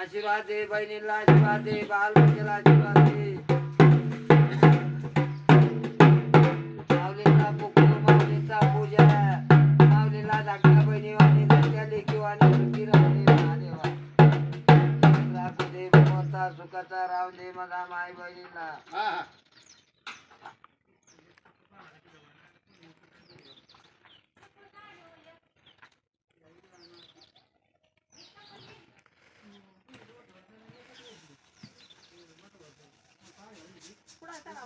आशीर्वाद दे बहिणीला आशीर्वाद दे बाल बच्चेला आशीर्वाद. दे माऊलीचा पुकू माऊलीचा पूजा. माऊलीला धाकट्या बहिणी वाणी धाकट्या लेकी वाणी सुखी राहू महादेवा राखू दे मोठा सुखाचा राव दे मला माय बहिणीला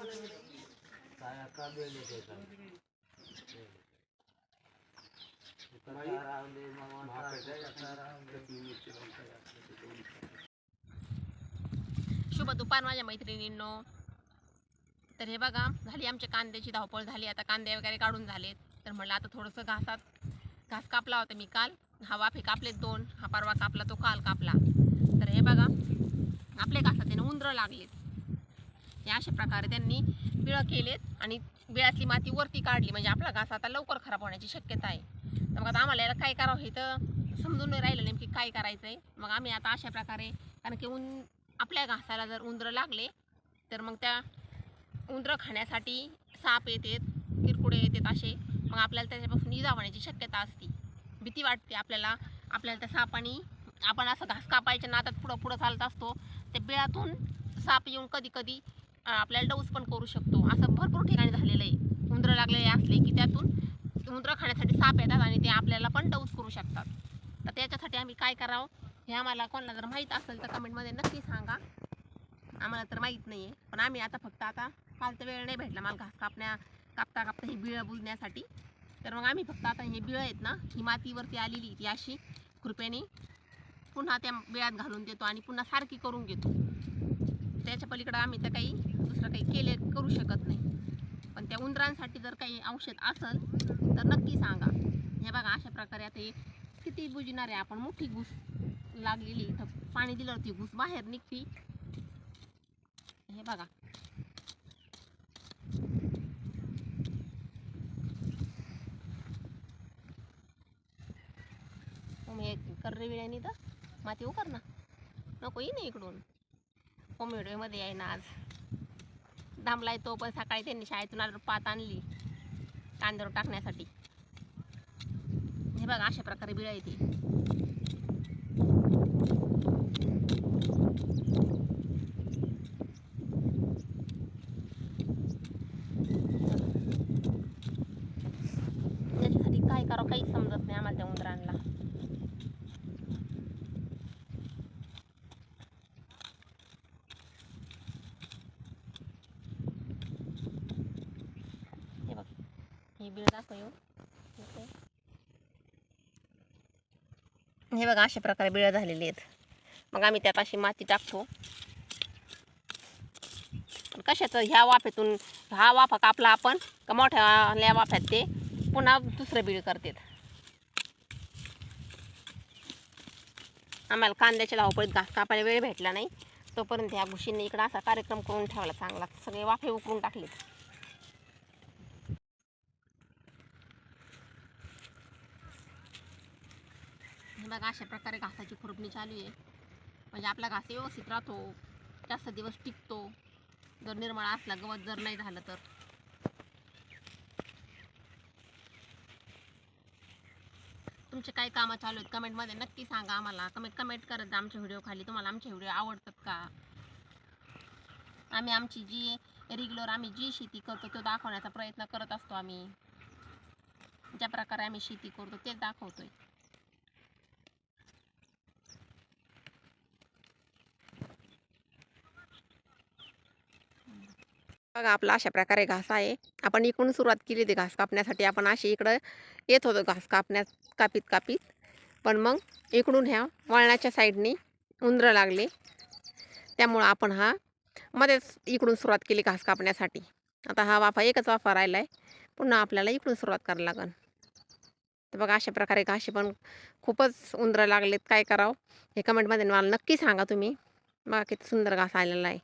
काय अक्का बेले ते शुभ दुपार माझ्या मैत्रिणींनो. तर हे बघा झाली आमच्या कांद्याची धावपळ झाली. आता कांदे वगैरे काढून झालेत. तर म्हटलं आता थोडंसं घासात. घास कापला होता मी काल. हा वाफे कापलेत दोन. हा परवा कापला तो काल कापला. तर हे बघा आपले घासात आहे ना उंदरं लागलेत. हे अशा प्रकारे त्यांनी बिळं केलेत आणि बिळातली माती वरती काढली. म्हणजे आपला घास आता लवकर खराब होण्याची शक्यता आहे. तर मग आता आम्हाला याला काय करावं हे तर समजून नाही राहिलं नेमकी काय करायचं आहे मग आम्ही आता अशा प्रकारे कारण की उन आपल्या घासाला जर उंदरं लागले तर मग त्या उंदरं खाण्यासाठी साप येतात किरकुडे येतात असे. मग आपल्याला त्याच्यापासून इजा होण्याची शक्यता असते. भीती वाटते आपल्याला. आपल्याला त्या सापानी आपण असं घास कापायच्या नातात पुढं पुढं चालत असतो. ते बिळातून साप येऊन कधी कधी आपल्याला डौस पण करू शकतो. असं भरपूर ठिकाणी झालेलं आहे. उंदरं लागलेले असले की त्यातून उंदरं खाण्यासाठी साप येतात आणि ते आपल्याला पण डौस करू शकतात. तर त्याच्यासाठी आम्ही काय करावं? हे आम्हाला कोणाला जर माहीत असेल तर कमेंटमध्ये नक्की सांगा. आम्हाला तर माहीत नाही आहे पण आम्ही आता फक्त आता काल तर वेळ नाही भेटला मला घास कापण्या कापता कापता ही बिळं बुजण्यासाठी. तर मग आम्ही फक्त आता हे बिळं आहेत ना ही मातीवरती आलेली ती अशी कृपेने पुन्हा त्या बिळात घालून देतो आणि पुन्हा सारखी करून घेतो. त्याच्या पलीकडं आम्ही तर काही दुसरं काही केले करू शकत नाही. पण त्या उंदरांसाठी जर काही औषध असेल तर नक्की सांगा. हे बघा अशा प्रकारे आता किती बुजणार आहे आपण मोठी घुस लागलेली इथं. पाणी दिलं ती घुस बाहेर निघती. हे बघा. मग कर्रे विळ्यानी तर माती उकर ना नको ये ना इकडून. होम व्हिडिओमध्ये आहे ना आज. दामलाय तो पण सकाळी त्यांनी शाळेतून आलो पात आणली. कांद्यावर टाकण्यासाठी. हे बघा अशा प्रकारे बिळ येते त्याच्यासाठी काय करावं काही समजत नाही आम्हाला त्या उंदरांना. हे दाखव येऊन हे बघा अशा प्रकारे बिळं झालेली आहेत. मग आम्ही त्यात अशी माती टाकतो. पण कशाचं ह्या वाफेतून हा वाफा कापला आपण का मोठ्या वाफ्यात ते पुन्हा दुसरं बिळ करतात. आम्हाला कांद्याच्या धावपळीत घास कापायला वेळ भेटला नाही. तोपर्यंत ह्या घुशींनी इकडं असा कार्यक्रम करून ठेवला चांगला. सगळे वाफे उकरून टाकलेत. हे बघा अशा प्रकारे घासाची खुरपणी चालू आहे. म्हणजे आपला घास व्यवस्थित राहतो जास्त दिवस टिकतो. जर निर्मळ असला गवत जर नाही झालं तर. तुमचे काय कामं चालू आहेत? कमेंटमध्ये नक्की सांगा आम्हाला. कमेंट कमेंट करत जा आमच्या व्हिडिओ खाली. तुम्हाला आमचे व्हिडिओ आवडतात का? आम्ही आमची जी रेग्युलर आम्ही जी शेती करतो तो दाखवण्याचा प्रयत्न करत असतो आम्ही. ज्या प्रकारे आम्ही शेती करतो तेच दाखवतोय. बघा आपला अशा प्रकारे घास आहे. आपण इकडून सुरुवात केली होती घास कापण्यासाठी. आपण अशी इकडं येत होतो घास कापण्यात कापीत कापीत. पण मग इकडून ह्या वळणाच्या साईडने उंदरं लागले. त्यामुळं आपण हा मध्येच इकडून सुरुवात केली घास कापण्यासाठी. आता हा वाफा एकच वाफा राहिला आहे पुन्हा आपल्याला इकडून सुरुवात करायला लागन. तर बघा अशा प्रकारे घाशी पण खूपच उंदरं लागलेत. काय करावं? हे कमेंटमध्ये मला नक्की सांगा तुम्ही. बघा किती सुंदर घास आलेला आहे.